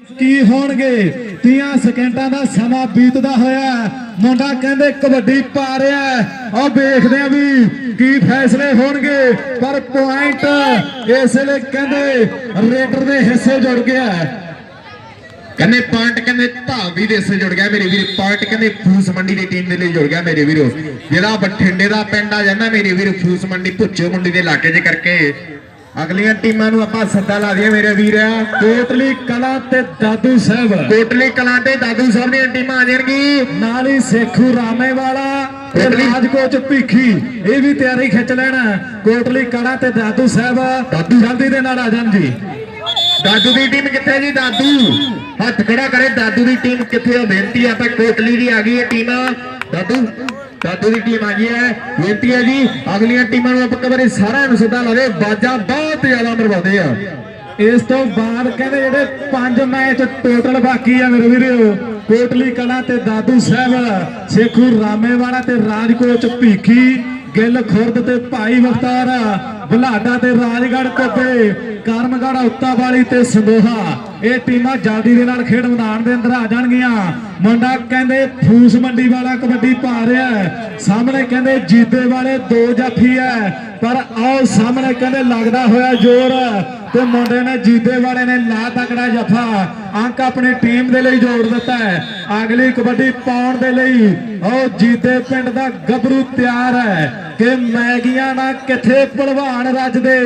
ਕੀ ਹੋਣਗੇ? 30 ਸਕਿੰਟਾਂ ਦਾ ਸਮਾਂ ਬੀਤਦਾ ਹੋਇਆ ਮੁੰਡਾ ਕਹਿੰਦੇ ਕਬੱਡੀ ਪਾ ਰਿਹਾ ਹੈ। ਵੇਖਦੇ ਆ ਵੀ ਕੀ ਫੈਸਲੇ ਹੋਣਗੇ। ਪਰ ਪੁਆਇੰਟ ਇਸ ਵੇਲੇ ਕਹਿੰਦੇ ਰੇਡਰ ਦੇ ਹਿੱਸੇ ਜੁੜ ਗਿਆ ਕਹਿੰਦੇ ਪੁਆਇੰਟ ਕਹਿੰਦੇ ਧਾਵੀ ਦੇ ਹਿੱਸੇ ਜੁੜ ਗਿਆ ਮੇਰੇ ਵੀਰ। ਪੁਆਇੰਟ ਕਹਿੰਦੇ ਫੂਸ ਮੰਡੀ ਦੀ ਟੀਮ ਦੇ ਲਈ ਜੁੜ ਗਿਆ ਮੇਰੇ ਵੀਰੋ। ਜਿਹੜਾ ਬਠਿੰਡੇ ਦਾ ਪਿੰਡ ਆ ਜਾਂਦਾ ਮੇਰੇ ਵੀਰ, ਫੂਸ ਮੰਡੀ, ਭੁੱਚੋ ਮੰਡੀ ਦੇ ਇਲਾਕੇ 'ਚ ਕਰਕੇ। ਅਗਲੀਆਂ ਟੀਮਾਂ ਨੂੰ ਆਪਾਂ ਸੱਦਾ ਲਾ ਦਈਏ ਮੇਰੇ ਵੀਰ। ਕੋਟਲੀ ਕਲਾ ਤੇ ਦਾਦੂ ਸਾਹਿਬ। ਕੋਟਲੀ ਕਲਾਂ ਤੇ ਦਾਦੂ ਸਾਹਿਬ ਦੀਆਂ ਟੀਮਾਂ ਆ ਜਾਣਗੀ। ਨਾਲ ਹੀ ਸੇਖੂ ਰਾਮੇ ਵਾਲਾ ਰਾਜਕੋਟ ਭੀਖੀ ਇਹ ਵੀ ਤਿਆਰੀ ਖਿੱਚ ਲੈਣਾ। ਕੋਟਲੀ ਕਲਾ ਤੇ ਦਾਦੂ ਸਾਹਿਬ ਦਾਦੂ। ਜਲਦੀ ਦੇ ਨਾਲ ਆ ਜਾਣ ਜੀ। ਦਾਦੂ ਦੀ ਟੀਮ ਕਿੱਥੇ ਜੀ ਦਾਦੂ? ਹੱਥ ਖੜਾ ਕਰੇ ਦਾਦੂ ਦੀ ਟੀਮ ਕਿੱਥੇ ਆ? ਬੇਨਤੀ ਆ ਤਾਂ ਕੋਟਲੀ ਦੀ ਆ ਗਈ ਹੈ ਟੀਮ। ਦਾਦੂ। ਦਾਦੂ ਦੀ ਟੀਮ ਆ ਗਈ ਹੈ? ਬੇਨਤੀ ਹੈ ਜੀ, ਅਗਲੀਆਂ ਟੀਮਾਂ ਨੂੰ ਆਪਾਂ ਕਬਰੇ ਸਾਰਿਆਂ ਨੂੰ ਸੱਦਾ ਲਾਵੇ, ਬਾਜਾਂ ਬਹੁਤ ਜ਼ਿਆਦਾ ਮਰਵਾਉਂਦੇ ਆ। ਇਸ ਤੋਂ ਬਾਅਦ ਕਹਿੰਦੇ ਜਿਹੜੇ ਪੰਜ ਮੈਚ ਟੋਟਲ ਬਾਕੀ ਆ ਮੇਰੇ ਵੀਰੋ, ਕੋਟਲੀ ਕਲਾ ਤੇ ਦਾਦੂ ਸਾਹਿਬ, ਸੇਖੂ ਰਾਮੇਵਾਲਾ ਤੇ ਰਾਜਕੋਚ ਭੀਖੀ, ਗਿੱਲ ਖੁਰਦ ਤੇ ਭਾਈ ਮੁਖਤਾਰ ਬੁਲਾਡਾ ਤੇ ਰਾਜਗੜ੍ਹ ਕੋਪੇ ਕਰਮਗੜ੍ਹ ਉੱਤਾ ਵਾਲੀ ਤੇ ਸੰਦੋਹਾ। ਇਹ ਟੀਮਾਂ ਜਲਦੀ ਦੇ ਨਾਲ ਖੇਡ ਮੈਦਾਨ ਦੇ ਅੰਦਰ ਆ ਜਾਣਗੀਆਂ। ਮੁੰਡਾ ਕਹਿੰਦੇ ਫੂਸ ਮੰਡੀ ਵਾਲਾ ਕਬੱਡੀ ਪਾ ਰਿਹਾ ਹੈ। ਸਾਹਮਣੇ ਕਹਿੰਦੇ ਜੀਤੇ ਵਾਲੇ ਦੋ ਜਾਫੀ ਹੈ। ਪਰ ਆਓ ਸਾਹਮਣੇ ਕਹਿੰਦੇ ਲੱਗਦਾ ਹੋਇਆ ਜ਼ੋਰ ਤੇ ਮੁੰਡੇ ਨੇ ਜੀਤੇ ਵਾਲੇ ਨੇ ਲਾ ਤਕੜਾ ਜਫਾ। ਅੰਕ ਆਪਣੀ ਟੀਮ ਦੇ ਲਈ ਜੋੜ ਦਿੱਤਾ ਹੈ। ਅਗਲੀ ਕਬੱਡੀ ਪਾਉਣ ਦੇ ਲਈ ਆਓ ਜੀਤੇ ਪਿੰਡ ਦਾ ਗੱਭਰੂ ਤਿਆਰ ਹੈ ਕਿ ਮੈਗੀਆਂ ਨਾ ਕਿੱਥੇ ਭਲਵਾਨ ਰੱਜਦੇ।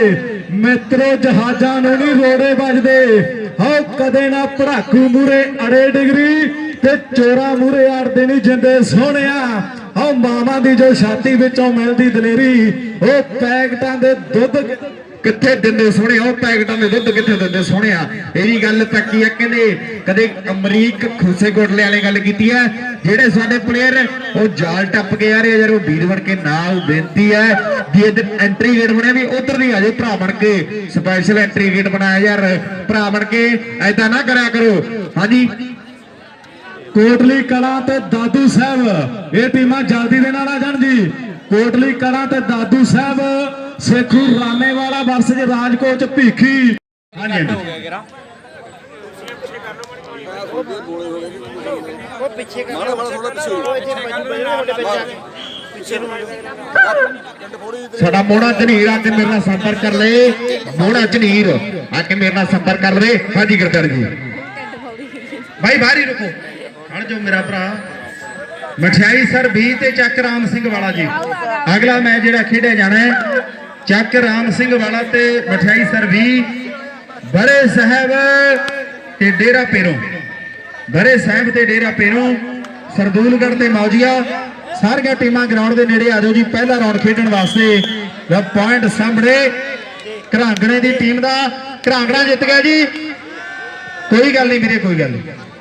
ਮਿੱਤਰੋ ਜਹਾਜ਼ਾਂ ਨੂੰ ਨਹੀਂ ਰੋੜੇ ਵੱਜਦੇ। ਹੋ, ਕਦੇ ਨਾ ਪੜਾਕੂ ਮੂਰੇ ਅੜੇ ਡਿਗਰੀ ਤੇ ਚੋਰਾ ਮੂਰੇ ਅੜਦੇ ਨਹੀਂ ਜਿੰਦੇ ਸੋਹਣਿਆ। ਹੋ, ਮਾਵਾਂ ਦੀ ਜੋ ਛਾਤੀ ਵਿੱਚੋਂ ਮਿਲਦੀ ਦਲੇਰੀ, ਉਹ ਪੈਕਟਾਂ ਦੇ ਦੁੱਧ ਕਿੱਥੇ ਦਿੰਦੇ ਸੋਹਣੇ? ਉਹ ਪੈਕਟਾਂ ਦੇ ਦੁੱਧ ਕਿੱਥੇ ਦਿੰਦੇ ਸੋਹਣਿਆ ਇਹ ਵੀ ਗੱਲ ਪੱਕੀ ਆ ਕਹਿੰਦੇ ਕਦੇ ਅਮਰੀਕ ਖੁਸੇ ਗੋਡਲੇ ਵਾਲੇ ਗੱਲ ਕੀਤੀ ਹੈ ਜਿਹੜੇ ਸਾਡੇ ਪਲੇਅਰ ਉਹ ਜਾਲ ਟੱਪ ਕੇ ਆ ਰਹੇ ਯਾਰ ਉਹ ਵੀਰ ਬਣ ਕੇ ਨਾ ਬੇਨਤੀ ਹੈ ਵੀ ਇਧਰ ਐਂਟਰੀ ਗੇਟ ਬਣਿਆ ਵੀ ਉਧਰ ਨਹੀਂ ਆ ਜਾਓ, ਭਰਾ ਬਣ ਕੇ। ਸਪੈਸ਼ਲ ਐਂਟਰੀ ਗੇਟ ਬਣਾਇਆ ਯਾਰ, ਭਰਾ ਬਣ ਕੇ। ਐਦਾਂ ਨਾ ਕਰਿਆ ਕਰੋ। ਹਾਂਜੀ। ਕੋਟਲੀ ਕਲਾ ਤੇ ਦਾਦੂ ਸਾਹਿਬ, ਇਹ ਟੀਮਾਂ ਜਲਦੀ ਦੇ ਨਾਲ ਆ ਜਾਣ ਜੀ। ਕੋਟਲੀ ਕਲਾ ਤੇ ਦਾਦੂ ਸਾਹਿਬ ਸੇਖੂ ਰਾਮੇਵਾਲਾ ਵਰਸਜ ਰਾਜਕੋਟ ਭੀਖੀ। ਹਾਂਜੀ ਹਾਂਜੀ। ਉਹ ਪਿੱਛੇ ਕਰ ਮਾੜਾ ਮਾੜਾ ਥੋੜਾ ਪਿੱਛੇ ਇੱਥੇ ਬੱਜੂ ਬੱਜਣਾ ਤੁਹਾਡੇ ਬੱਚਾ ਪਿੱਛੇ ਨੂੰ ਸਾਡਾ ਮੋੜਾ ਜਨੀਰ ਆ ਕੇ ਮੇਰੇ ਨਾਲ ਸੰਪਰਕ ਕਰ ਲਏ ਮੋੜਾ ਜਨੀਰ ਆ ਕੇ ਮੇਰੇ ਨਾਲ ਸੰਪਰਕ ਕਰ ਲਏ ਹਾਂਜੀ ਗੁਰਦਰ ਜੀ। ਭਾਈ ਬਾਹਰ ਹੀ ਰੁਕੋ। ਖੜ ਜਾਓ ਮੇਰਾ ਭਰਾ। ਮਠਿਆਈ ਸਰ 20 ਤੇ ਚੱਕ ਰਾਮ ਸਿੰਘ ਵਾਲਾ ਜੀ। ਅਗਲਾ ਮੈਚ ਜਿਹੜਾ ਖੇਡਿਆ ਜਾਣਾ ਹੈ। ਚੱਕ ਰਾਮ ਸਿੰਘ ਵਾਲਾ ਤੇ ਮਠਿਆਈ ਸਰ ਵੀ। ਬਰੇ ਸਾਹਿਬ ਤੇ ਡੇਰਾ ਪੇਰੋਂ। ਬਰੇ ਸਾਹਿਬ ਤੇ ਡੇਰਾ ਪੇਰੋਂ, ਸਰਦੂਲਗੜ੍ਹ ਤੇ ਮੌਜੀਆ। ਸਾਰੀਆਂ ਟੀਮਾਂ ਗਰਾਊਂਡ ਦੇ ਨੇੜੇ ਆ ਜਾਓ ਜੀ, ਪਹਿਲਾ ਰਾਉਂਡ ਖੇਡਣ ਵਾਸਤੇ ਦਾ ਪੁਆਇੰਟ ਸਾਹਮਣੇ। ਘਰਾਂਗਣੇ ਦੀ ਟੀਮ ਦਾ, ਘਰਾਂਗਣਾ ਜਿੱਤ ਗਿਆ ਜੀ। ਕੋਈ ਗੱਲ ਨਹੀਂ ਵੀਰੇ, ਕੋਈ ਗੱਲ ਨਹੀਂ।